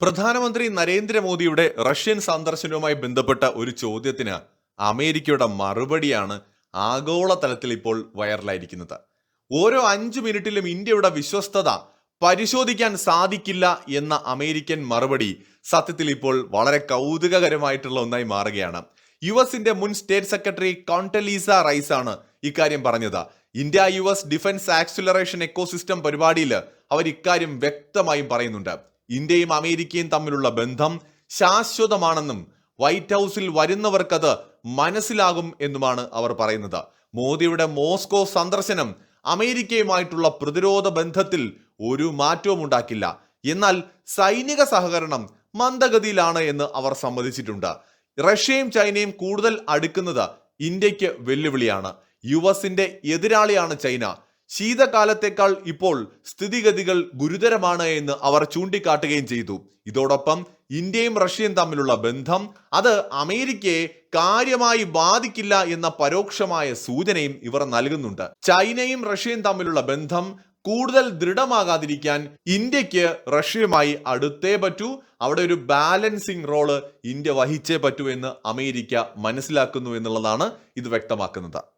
പ്രധാനമന്ത്രി നരേന്ദ്രമോദിയുടെ റഷ്യൻ സന്ദർശനവുമായി ബന്ധപ്പെട്ട ഒരു ചോദ്യത്തിന് അമേരിക്കയുടെ മറുപടിയാണ് ആഗോളതലത്തിൽ ഇപ്പോൾ വൈറലായിരിക്കുന്നത്. ഓരോ അഞ്ചു മിനിറ്റിലും ഇന്ത്യയുടെ വിശ്വസ്തത പരിശോധിക്കാൻ സാധിക്കില്ല എന്ന അമേരിക്കൻ മറുപടി സത്യത്തിൽ ഇപ്പോൾ വളരെ കൗതുകകരമായിട്ടുള്ള ഒന്നായി മാറുകയാണ്. യു എസിന്റെ മുൻ സ്റ്റേറ്റ് സെക്രട്ടറി കോണ്ടലീസ റൈസ് ആണ് ഇക്കാര്യം പറഞ്ഞത്. India U S defence acceleration ecosystem പരിപാടിയിൽ അവർ ഇക്കാര്യം വ്യക്തമായും പറയുന്നുണ്ട്. ഇന്ത്യയും അമേരിക്കയും തമ്മിലുള്ള ബന്ധം ശാശ്വതമാണെന്നും വൈറ്റ് ഹൗസിൽ വരുന്നവർക്കത് മനസ്സിലാകും എന്നുമാണ് അവർ പറയുന്നത്. മോദിയുടെ മോസ്കോ സന്ദർശനം അമേരിക്കയുമായിട്ടുള്ള പ്രതിരോധ ബന്ധത്തിൽ ഒരു മാറ്റവും ഉണ്ടാക്കില്ല. എന്നാൽ സൈനിക സഹകരണം മന്ദഗതിയിലാണ് എന്ന് അവർ സമ്മതിച്ചിട്ടുണ്ട്. റഷ്യയും ചൈനയും കൂടുതൽ അടുക്കുന്നത് ഇന്ത്യയ്ക്ക് വെല്ലുവിളിയാണ്. യു എസിന്റെ എതിരാളിയാണ് ചൈന. ശീതകാലത്തേക്കാൾ ഇപ്പോൾ സ്ഥിതിഗതികൾ ഗുരുതരമാണ് എന്ന് അവർ ചൂണ്ടിക്കാട്ടുകയും ചെയ്തു. ഇതോടൊപ്പം ഇന്ത്യയും റഷ്യയും തമ്മിലുള്ള ബന്ധം അത് അമേരിക്കയെ കാര്യമായി ബാധിക്കില്ല എന്ന പരോക്ഷമായ സൂചനയും ഇവർ നൽകുന്നുണ്ട്. ചൈനയും റഷ്യയും തമ്മിലുള്ള ബന്ധം കൂടുതൽ ദൃഢമാകാതിരിക്കാൻ ഇന്ത്യയ്ക്ക് റഷ്യയുമായി അടുത്തേ പറ്റൂ. അവിടെ ഒരു ബാലൻസിങ് റോൾ ഇന്ത്യ വഹിച്ചേ പറ്റൂ എന്ന് അമേരിക്ക മനസ്സിലാക്കുന്നു എന്നുള്ളതാണ് ഇത് വ്യക്തമാക്കുന്നത്.